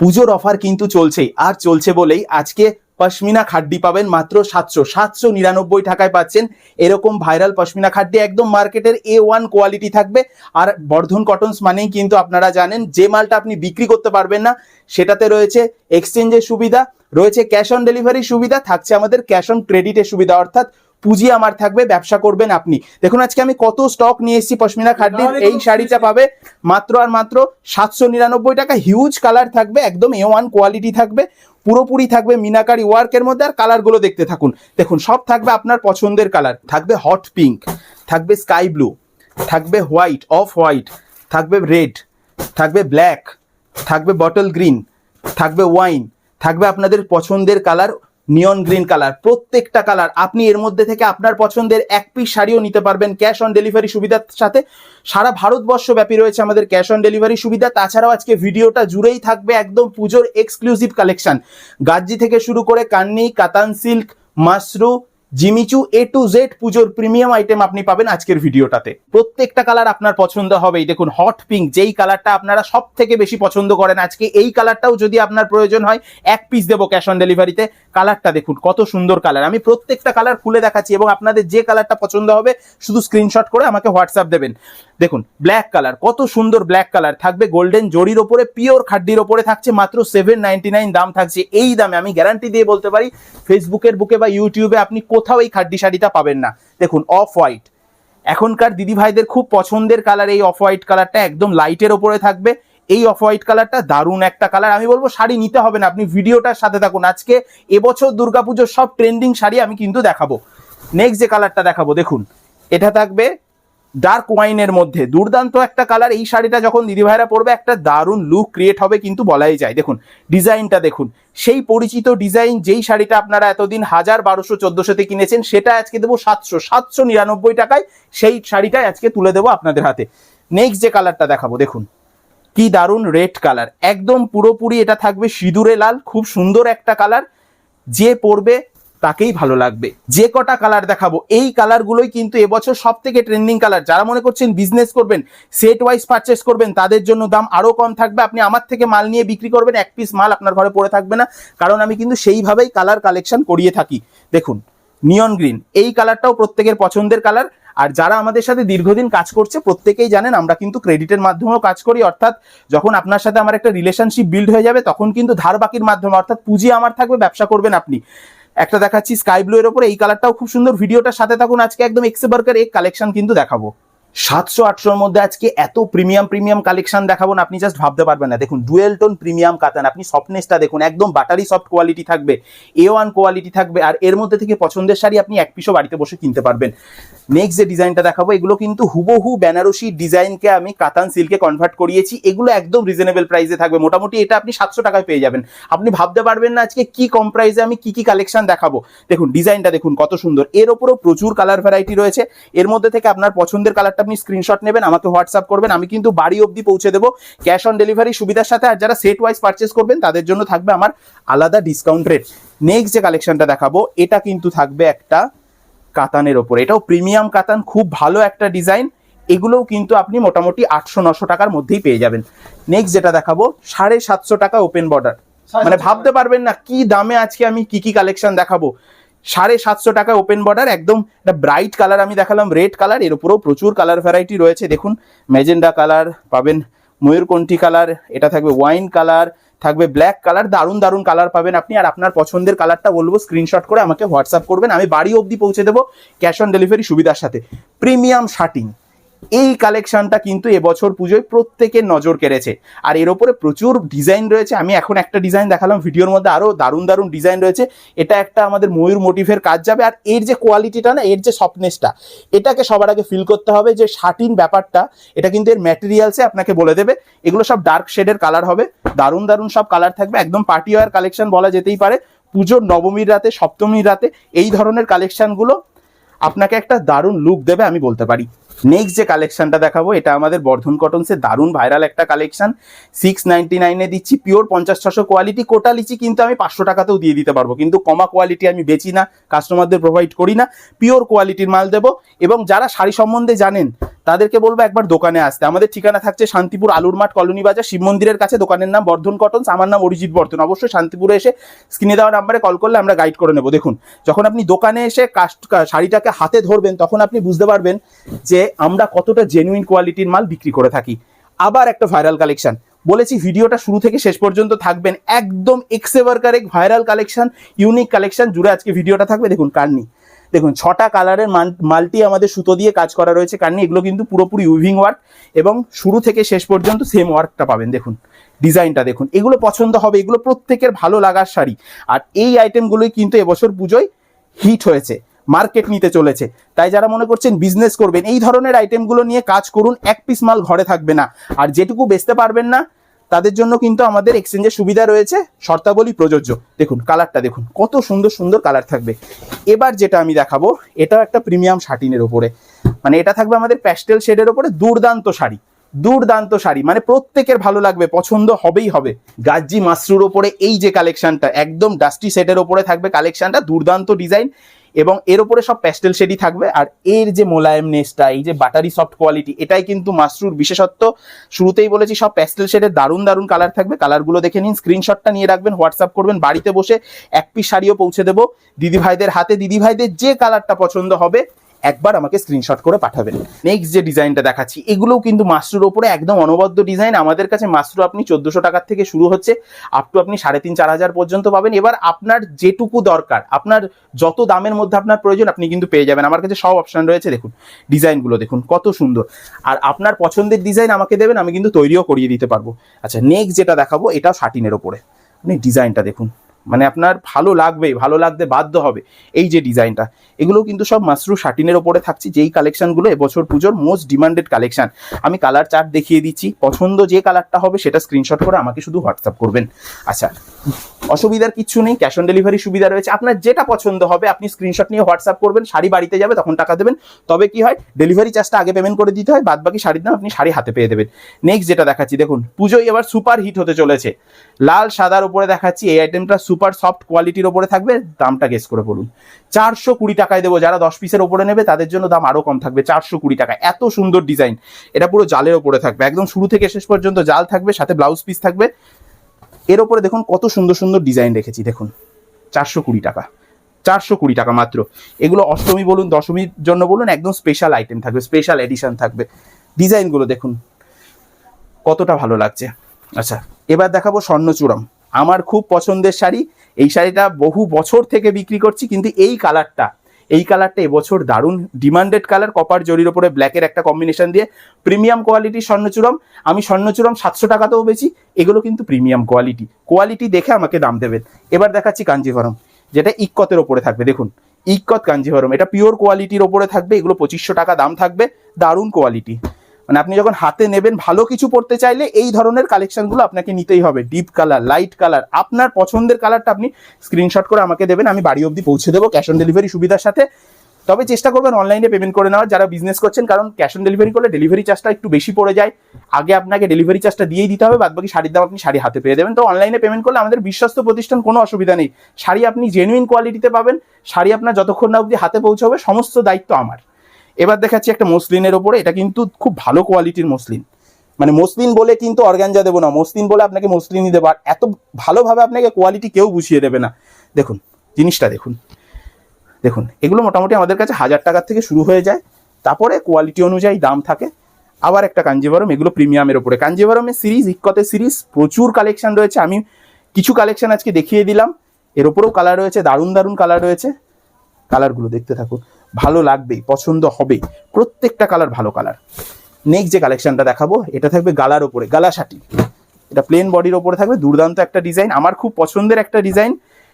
পুজোর অফার কিন্তু চলছেই, আর চলছে বলেই আজকে পশমিনা খাড্ডি পাবেন মাত্র সাতশো সাতশো নিরানব্বই টাকায় পাচ্ছেন। এরকম ভাইরাল পশমিনা খাড্ডি একদম মার্কেটের এ ওয়ান কোয়ালিটি থাকবে। আর বর্ধন কটনস মানেই কিন্তু আপনারা জানেন, যে মালটা আপনি বিক্রি করতে পারবেন না, সেটাতে রয়েছে এক্সচেঞ্জের সুবিধা, রয়েছে ক্যাশ অন ডেলিভারি সুবিধা, থাকছে আমাদের ক্যাশ অন ক্রেডিটের সুবিধা, অর্থাৎ পুঁজি আমার থাকবে ব্যবসা করবেন আপনি। দেখুন আজকে আমি কত স্টক নিয়ে এসেছি পশমিনা খাড্ডির এই শাড়িটা পাবে মাত্র আর মাত্র সাতশো নিরানব্বই টাকা। হিউজ কালার থাকবে একদম এ ওয়ান কোয়ালিটি থাকবে পুরোপুরি থাকবে মিনাকারি ওয়ার্কের মধ্যে। আর কালারগুলো দেখতে থাকুন। দেখুন সব থাকবে আপনার পছন্দের কালার থাকবে হট পিঙ্ক থাকবে স্কাই ব্লু থাকবে হোয়াইট অফ হোয়াইট থাকবে রেড থাকবে ব্ল্যাক থাকবে বটল গ্রিন থাকবে ওয়াইন থাকবে আপনাদের পছন্দের কালার নিয়ন গ্রিন কালার প্রত্যেকটা কালার আপনি এর মধ্যে থেকে আপনার পছন্দের এক পিস শাড়িও নিতে পারবেন ক্যাশ অন ডেলিভারি সুবিধার সাথে। সারা ভারতবর্ষ ব্যাপী রয়েছে আমাদের ক্যাশ অন ডেলিভারি সুবিধা। তাছাড়াও আজকে ভিডিওটা জুড়েই থাকবে একদম পুজোর এক্সক্লুসিভ কালেকশন গাজ্জি থেকে শুরু করে কান্নি, কাতান silk Mashru Jimmy Choo A to Z পুজোর প্রিমিয়াম আইটেম আপনি পাবেন আজকের ভিডিওটাতে। প্রত্যেকটা কালার আপনার পছন্দ হবেই দেখুন হট পিঙ্ক যেই কালারটা আপনারা সব থেকে বেশি পছন্দ করেন আজকে, এই কালারটাও যদি আপনার প্রয়োজন হয়, এক পিস দেবো ক্যাশ অন ডেলিভারিতে কালারটা দেখুন, কত সুন্দর কালার আমি প্রত্যেকটা কালার খুলে দেখাচ্ছি এবং আপনাদের যে কালারটা পছন্দ হবে, শুধু স্ক্রিনশট করে আমাকে হোয়াটসঅ্যাপ দেবেন। দেখুন ব্ল্যাক কালার কত সুন্দর ব্ল্যাক কালার থাকবে গোল্ডেন জরির ওপরে পিওর খাড্ডির ওপরে থাকছে, মাত্র সেভেন নাইনটি নাইন দাম থাকছে। এই দামে আমি গ্যারান্টি দিয়ে বলতে পারি ফেসবুকের বুকে বা ইউটিউবে আপনি কোথাও এই খাড্ডি শাড়িটা পাবেন না। দেখুন অফ হোয়াইট এখনকার দিদি ভাইদের খুব পছন্দের কালার এই অফ হোয়াইট কালারটা একদম লাইটের ওপরে থাকবে। এই অফ হোয়াইট কালারটা দারুণ একটা কালার আমি বলব, শাড়ি নিতে হবে না। আপনি ভিডিওটার সাথে থাকুন। আজকে এবছর দুর্গাপুজোর সব ট্রেন্ডিং শাড়ি আমি কিন্তু দেখাবো। নেক্সট যে কালারটা দেখাবো, দেখুন। এটা থাকবে ডার্ক ওয়াইনের মধ্যে। দুর্দান্ত একটা কালার এই শাড়িটা যখন দিদিভাইরা পরবে, একটা দারুণ লুক ক্রিয়েট হবে কিন্তু বলাই যায়। দেখুন ডিজাইনটা দেখুন। সেই পরিচিত ডিজাইন যেই শাড়িটা আপনারা এতদিন হাজার বারোশো চোদ্দশোতে কিনেছেন, সেটা আজকে দেবো সাতশো সাতশো নিরানব্বই টাকায়। সেই শাড়িটাই আজকে তুলে দেবো আপনাদের হাতে। নেক্সট যে কালারটা দেখাবো, দেখুন। কি দারুণ রেড কালার একদম পুরোপুরি এটা থাকবে সিঁদুরে লাল, খুব সুন্দর একটা কালার যে পরবে তাকেই ভালো লাগবে। যে কটা কালার দেখাবো, এই কালারগুলোই কিন্তু এবছর সব থেকে ট্রেন্ডিং কালার যারা মনে করছেন বিজনেস করবেন সেট ওয়াইজ পারচেস করবেন, তাদের জন্য দাম আরও কম থাকবে। আপনি আমার থেকে মাল নিয়ে বিক্রি করবেন, এক পিস মাল আপনার ঘরে পড়ে থাকবে না। কারণ আমি কিন্তু সেইভাবেই কালার কালেকশন করিয়ে থাকি। দেখুন নিয়ন গ্রিন এই কালারটাও প্রত্যেকের পছন্দের কালার আর যারা আমাদের সাথে দীর্ঘদিন কাজ করছে, প্রত্যেকেই জানেন আমরা কিন্তু ক্রেডিটের মাধ্যমেও কাজ করি। অর্থাৎ যখন আপনার সাথে আমার একটা রিলেশনশিপ বিল্ড হয়ে যাবে, তখন কিন্তু ধার বাকির মাধ্যমে, অর্থাৎ পুঁজি আমার থাকবে, ব্যবসা করবেন আপনি। একটা দেখাচ্ছি স্কাই ব্লু এর উপরে। এই কালারটাও খুব সুন্দর। ভিডিওটার সাথে থাকুন। আজকে একদম এক্সেবার্কার এক কালেকশন কিন্তু দেখাবো। সাতশো আটশোর মধ্যে আজকে এত প্রিমিয়াম প্রিমিয়াম কালেকশন দেখাবো না, আপনি জাস্ট ভাবতে পারবেন না। দেখুন ডুয়েল টোন প্রিমিয়াম কাতান, আপনি সফটনেসটা দেখুন, একদম বাটারি সফট কোয়ালিটি থাকবে এ ওয়ান কোয়ালিটি থাকবে, আর এর মধ্যে থেকে পছন্দের শাড়ি আপনি এক পিসও বাড়িতে বসে কিনতে পারবেন। নেক্সট যে ডিজাইনটা দেখাবো, এগুলো কিন্তু হুবহু বেনারসি ডিজাইনকে আমি কাতান সিল্কে কনভার্ট করিয়েছি। এগুলো একদম রিজনেবল প্রাইসে থাকবে। মোটামুটি এটা আপনি সাতশো টাকায় পেয়ে যাবেন। আপনি ভাবতে পারবেন না আজকে কি কম প্রাইসে আমি কি কি কালেকশন দেখাবো। দেখুন ডিজাইনটা দেখুন, কত সুন্দর। এর ওপরও প্রচুর কালার ভ্যারাইটি রয়েছে। এর মধ্যে থেকে আপনার পছন্দের কালারটা আপনি স্ক্রিনশট নেবেন আমাকে হোয়াটসঅ্যাপ করবেন আমি কিন্তু বাড়ি অবধি পৌঁছে দেবো ক্যাশ অন ডেলিভারি সুবিধার সাথে আর যারা সেট ওয়াইজ পারচেস করবেন তাদের জন্য থাকবে আমার আলাদা ডিসকাউন্ট রেট নেক্সট যে কালেকশনটা দেখাবো এটা কিন্তু থাকবে একটা কাতানের ওপর। এটাও প্রিমিয়াম কাতান খুব ভালো একটা ডিজাইন এগুলোও কিন্তু আপনি মোটামুটি আটশো নশো টাকার মধ্যেই পেয়ে যাবেন। নেক্সট যেটা দেখাবো সাড়ে সাতশো টাকা ওপেন বর্ডার মানে ভাবতে পারবেন না কি দামে আজকে আমি কি কি কালেকশন দেখাবো। সাড়ে সাতশো টাকা ওপেন বর্ডার একদম একটা ব্রাইট কালার আমি দেখালাম রেড কালারের উপরেও প্রচুর কালার ভ্যারাইটি রয়েছে। দেখুন ম্যাজেন্ডা কালার পাবেন, ময়ূরকণ্ঠী কালার এটা থাকবে ওয়াইন কালার থাকবে ব্ল্যাক কালার দারুণ দারুণ কালার পাবেন আপনি। আর আপনার পছন্দের কালারটা বলব স্ক্রিনশট করে আমাকে হোয়াটসঅ্যাপ করবেন, আমি বাড়ি অবধি পৌঁছে দেবো ক্যাশ অন ডেলিভারি সুবিধার সাথে। প্রিমিয়াম শার্টিং এই কালেকশনটা কিন্তু এবছর পুজোয় প্রত্যেকের নজর কেড়েছে। আর এর ওপরে প্রচুর ডিজাইন রয়েছে। আমি এখন একটা ডিজাইন দেখালাম, ভিডিওর মধ্যে আরও দারুণ দারুণ ডিজাইন রয়েছে। এটা একটা আমাদের ময়ূর মোটিভের কাজ যাবে। আর এর যে কোয়ালিটিটা না, এর যে সফটনেসটা এটাকে সবার আগে ফিল করতে হবে যে শার্টিন ব্যাপারটা, এটা কিন্তু এর ম্যাটেরিয়ালসে আপনাকে বলে দেবে। এগুলো সব ডার্ক শেডের কালার হবে। দারুণ দারুণ সব কালার থাকবে। একদম পার্টি ওয়ার কালেকশন বলা যেতেই পারে। পুজোর নবমীর রাতে, সপ্তমীর রাতে এই ধরনের কালেকশনগুলো আপনাকে একটা দারুণ লুক দেবে, আমি বলতে পারি। নেক্সট যে কালেকশনটা দেখাবো, এটা আমাদের বর্ধন কটনসের দারুণ ভাইরাল একটা কালেকশন সিক্স নাইনটি নাইনে দিচ্ছি পিওর পঞ্চাশ ছশো কোয়ালিটি কোটা লিচি কিন্তু আমি পাঁচশো টাকাতেও দিয়ে দিতে পারব। কিন্তু কমা কোয়ালিটি আমি বেচি না কাস্টমারদের প্রোভাইড করি না। পিওর কোয়ালিটির মাল দেবো। এবং যারা শাড়ি সম্বন্ধে জানেন তাদেরকে বলব একবার দোকানে আসতে। আমাদের ঠিকানা থাকছে শান্তিপুর আলুর মাঠ কলোনি বাজার। শিব মন্দিরের কাছে দোকানের নাম বর্ধন কটন আমার নাম অরিজিৎ বর্ধন। অবশ্যই শান্তিপুরে এসে স্ক্রিনে দেওয়া নাম্বারে কল করলে আমরা গাইড করে নেব। দেখুন, যখন আপনি দোকানে এসে কাস্ট শাড়িটাকে হাতে ধরবেন, তখন আপনি বুঝতে পারবেন যে আমরা কতটা জেনুইন কোয়ালিটির মাল বিক্রি করে থাকি। আবার একটা ভাইরাল কালেকশন বলেছি, ভিডিওটা শুরু থেকে শেষ পর্যন্ত থাকবেন। একদম এক্সেভার correct viral collection unique collection জুড়ে আজকে ভিডিওটা থাকবে। দেখুন কার্নি দেখুন, ছটা কালারের মাল্টি আমাদের সুতো দিয়ে কাজ করা রয়েছে কার্নি এগুলো কিন্তু পুরোপুরি উইভিং ওয়ার্ক এবং শুরু থেকে শেষ পর্যন্ত সেম ওয়ার্কটা পাবেন। দেখুন ডিজাইনটা দেখুন। এগুলো পছন্দ হবে, এগুলো প্রত্যেকের ভালো লাগার শাড়ি। আর এই আইটেমগুলোই কিন্তু এবছর পুজোয় হিট হয়েছে মার্কেট নিতে চলেছে। তাই যারা মনে করছেন বিজনেস করবেন, এই ধরনের আইটেমগুলো নিয়ে কাজ করুন, এক পিস মাল ঘরে থাকবে না। আর যেটুকু বেচতে পারবেন না তাদের জন্য কিন্তু আমাদের এক্সচেঞ্জের সুবিধা রয়েছে। শর্তাবলী প্রযোজ্য। দেখুন কালারটা দেখুন, কত সুন্দর সুন্দর কালার থাকবে। এবার যেটা আমি দেখাবো এটাও একটা প্রিমিয়াম শাটিনের ওপরে মানে এটা থাকবে আমাদের প্যাস্টেল শেডের ওপরে দুর্দান্ত শাড়ি। দুর্দান্ত শাড়ি মানে প্রত্যেকের ভালো লাগবে, পছন্দ হবেই হবে। গাজ্জি মাসরুর ওপরে এই যে কালেকশনটা একদম ডাস্টি সেটের ওপরে থাকবে কালেকশনটা দুর্দান্ত ডিজাইন এবং এর উপরে সব প্যাস্টেল শেডই থাকবে। আর এর যে মোলায়েমনেসটা, এই যে বাটারি সফট কোয়ালিটি এটাই কিন্তু মাসরুর বিশেষত্ব। শুরুতেই বলেছি সব প্যাস্টেল শেডের দারুণ দারুণ কালার থাকবে। কালারগুলো দেখে নিন স্ক্রিনশটটা নিয়ে রাখবেন, হোয়াটসঅ্যাপ করবেন, বাড়িতে বসে এক পিস শাড়িও পৌঁছে দেবো। দিদিভাইদের হাতে, দিদিভাইদের যে কালারটা পছন্দ হবে একবার আমাকে স্ক্রিনশট করে পাঠাবেন। নেক্সট যে ডিজাইনটা দেখাচ্ছি, এগুলোও কিন্তু মাসরুর ওপরে একদম অনবদ্য ডিজাইন আমাদের কাছে মাসরু আপনি চোদ্দশো টাকার থেকে শুরু হচ্ছে আপ টু আপনি সাড়ে তিন, চার হাজার পর্যন্ত পাবেন। এবার আপনার যেটুকু দরকার, আপনার যত দামের মধ্যে আপনার প্রয়োজন, আপনি কিন্তু পেয়ে যাবেন। আমার কাছে সব অপশন রয়েছে, দেখুন। ডিজাইনগুলো দেখুন, কত সুন্দর। আর আপনার পছন্দের ডিজাইন আমাকে দেবেন, আমি কিন্তু তৈরিও করিয়ে দিতে পারব। আচ্ছা নেক্সট যেটা দেখাবো, এটাও শাটিনের ওপরে। আপনি ডিজাইনটা দেখুন। মানে আপনার ভালো লাগবেই, ভালো লাগতে বাধ্য হবে এই যে ডিজাইনটা। এগুলো কিন্তু সব মাসরু শাটিনের ওপরে থাকছে, যেই কালেকশনগুলো এবছর পুজোর মোস্ট ডিমান্ডেড কালেকশন আমি কালার চার্ট দেখিয়ে দিচ্ছি, পছন্দ যে কালারটা হবে সেটা স্ক্রিনশট করে আমাকে শুধু হোয়াটসঅ্যাপ করবেন। আচ্ছা অসুবিধার কিছু নেই ক্যাশ অন ডেলিভারি সুবিধা রয়েছে, আপনার যেটা পছন্দ হবে আপনি স্ক্রিনশট নিয়ে হোয়াটসঅ্যাপ করবেন, শাড়ি বাড়িতে যাবে তখন টাকা দেবেন, তবে কি হয় ডেলিভারি চার্জটা আগে পেমেন্ট করে দিতে হয় বাদ বাকি শাড়ির দাম আপনি শাড়ি হাতে পেয়ে দেবেন। নেক্সট যেটা দেখাচ্ছি, দেখুন পুজোয় এবার সুপার হিট হতে চলেছে। লাল সাদার উপরে দেখাচ্ছি, এই আইটেমটা সুপার সফট কোয়ালিটির ওপরে থাকবে, দামটা গেস করে বলুন। চারশো কুড়ি টাকায় দেবো, যারা দশ পিসের ওপরে নেবে, তাদের জন্য দাম আরও কম থাকবে, চারশো কুড়ি টাকা। এত সুন্দর ডিজাইন এটা পুরো জালের ওপরে থাকবে। একদম শুরু থেকে শেষ পর্যন্ত জাল থাকবে, সাথে ব্লাউজ পিস থাকবে। এর ওপরে দেখুন, কত সুন্দর সুন্দর ডিজাইন রেখেছি, দেখুন। চারশো কুড়ি টাকা। চারশো কুড়ি টাকা মাত্র। এগুলো অষ্টমী বলুন, দশমীর জন্য বলুন, একদম স্পেশাল আইটেম থাকবে স্পেশাল এডিশন থাকবে। ডিজাইনগুলো দেখুন, কতটা ভালো লাগছে। আচ্ছা এবার দেখাবো স্বর্ণচূড়ম। আমার খুব পছন্দের শাড়ি। এই শাড়িটা বহু বছর থেকে বিক্রি করছি, কিন্তু এই কালারটা এই কালারটা এবছর দারুণ। ডিমান্ডেড কালার, কপার জরির ওপরে ব্ল্যাকের একটা কম্বিনেশন দিয়ে। প্রিমিয়াম কোয়ালিটির স্বর্ণচূড়ম। আমি স্বর্ণচূড়ম সাতশো টাকাতেও বেচি, এগুলো কিন্তু প্রিমিয়াম কোয়ালিটি। কোয়ালিটি দেখে আমাকে দাম দেবেন এবার দেখাচ্ছি কাঞ্জিভরম, যেটা ইক্কতের ওপরে থাকবে। দেখুন, ইক্কত কাঞ্জিভরম, এটা পিওর কোয়ালিটির ওপরে থাকবে, এগুলো পঁচিশশো টাকা দাম থাকবে, দারুণ কোয়ালিটি মানে আপনি যখন হাতে নেবেন ভালো কিছু পড়তে চাইলে এই ধরনের কালেকশনগুলো আপনাকে নিতেই হবে। ডিপ কালার লাইট কালার আপনার পছন্দের কালারটা আপনি স্ক্রিনশট করে আমাকে দেবেন, আমি বাড়ি অবধি পৌঁছে দেবো ক্যাশ অন ডেলিভারি সুবিধার সাথে। তবে চেষ্টা করবেন অনলাইনে পেমেন্ট করে নেওয়ার, যারা বিজনেস করছেন, কারণ ক্যাশ অন ডেলিভারি করলে ডেলিভারি চার্জটা একটু বেশি পড়ে যায়। আগে আপনাকে ডেলিভারি চার্জটা দিয়েই দিতে হবে বাদ বাকি শাড়ির দাম আপনি শাড়ি হাতে পেয়ে দেবেন। তো অনলাইনে পেমেন্ট করলে আমাদের বিশ্বস্ত প্রতিষ্ঠান কোনো অসুবিধা নেই। শাড়ি আপনি জেনুইন কোয়ালিটিতে পাবেন, শাড়ি আপনার যতক্ষণ না অবধি হাতে পৌঁছাবে, সমস্ত দায়িত্ব আমার। এবার দেখাচ্ছি একটা মসলিনের ওপরে, এটা কিন্তু খুব ভালো কোয়ালিটির মসলিন। মানে মসলিন বলে কিন্তু অর্গানজা দেবো না, মসলিন বলে আপনাকে মসলিনই দেবো আর এত ভালোভাবে আপনাকে কোয়ালিটি কেউ বুঝিয়ে দেবে না। দেখুন, জিনিসটা দেখুন। দেখুন, এগুলো মোটামুটি আমাদের কাছে হাজার টাকার থেকে শুরু হয়ে যায়। তারপরে কোয়ালিটি অনুযায়ী দাম থাকে। আবার একটা কাঞ্জিভরম এগুলো প্রিমিয়ামের ওপরে। কাঞ্জিভরমের সিরিজ ইক্কতের সিরিজ প্রচুর কালেকশন রয়েছে। আমি কিছু কালেকশন আজকে দেখিয়ে দিলাম। এর ওপরেও কালার রয়েছে, দারুণ দারুণ কালার রয়েছে। কালারগুলো দেখতে থাকুন। ভালো লাগবেই পছন্দ হবে, প্রত্যেকটা কালার ভালো কালার নেক্সট যে কালেকশনটা দেখাবো, এটা থাকবে গালার ওপরে গালা শাটি। এটা প্লেন বডির ওপরে থাকবে, দুর্দান্ত একটা ডিজাইন আমার খুব পছন্দের একটা ডিজাইন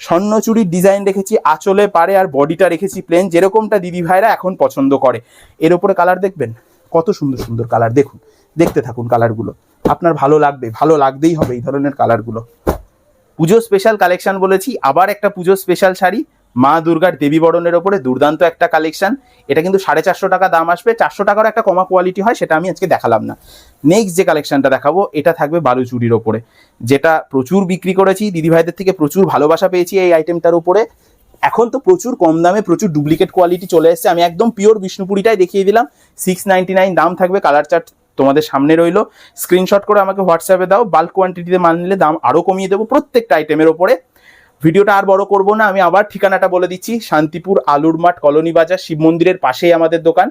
স্বর্ণচুরির ডিজাইন রেখেছি, আঁচলে পারে আর বডিটা রেখেছি প্লেন যেরকমটা দিদি ভাইরা এখন পছন্দ করে। এর ওপরে কালার দেখবেন, কত সুন্দর সুন্দর কালার দেখুন, দেখতে থাকুন কালারগুলো আপনার ভালো লাগবে, ভালো লাগতেই হবে এই ধরনের কালারগুলো পুজো স্পেশাল কালেকশন বলেছি, আবার একটা পুজো স্পেশাল শাড়ি। মা দুর্গার দেবী বরণের ওপরে দুর্দান্ত একটা কালেকশন এটা কিন্তু সাড়ে চারশো টাকা দাম আসবে। চারশো টাকার একটা কমা কোয়ালিটি হয়, সেটা আমি আজকে দেখালাম না। নেক্সট যে কালেকশনটা দেখাবো, এটা থাকবে বালুচুরির ওপরে। যেটা প্রচুর বিক্রি করেছি, দিদিভাইদের থেকে প্রচুর ভালোবাসা পেয়েছি এই আইটেমটার উপরে। এখন তো প্রচুর কম দামে প্রচুর ডুপ্লিকেট কোয়ালিটি চলে এসেছে। আমি একদম পিওর বিষ্ণুপুরিটাই দেখিয়ে দিলাম। সিক্স নাইনটি নাইন দাম থাকবে কালার চার্ট তোমাদের সামনে রইল। স্ক্রিনশট করে আমাকে হোয়াটসঅ্যাপে দাও। বাল্ক কোয়ান্টিটিতে মাল নিলে দাম আরও কমিয়ে দেবো প্রত্যেকটা আইটেমের ওপরে। ভিডিওটা আর বড় করব না, আমি আবার ঠিকানাটা বলে দিচ্ছি, শান্তিপুর আলুর মাঠ কলোনি বাজার, শিব মন্দিরের পাশেই আমাদের দোকান।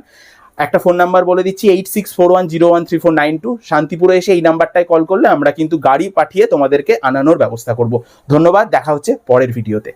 একটা ফোন নাম্বার বলে দিচ্ছি eight six four one zero one three four nine two শান্তিপুরে এসে এই নাম্বারটায় কল করলে আমরা কিন্তু গাড়ি পাঠিয়ে তোমাদেরকে আনানোর ব্যবস্থা করব। ধন্যবাদ, দেখা হচ্ছে পরের ভিডিওতে।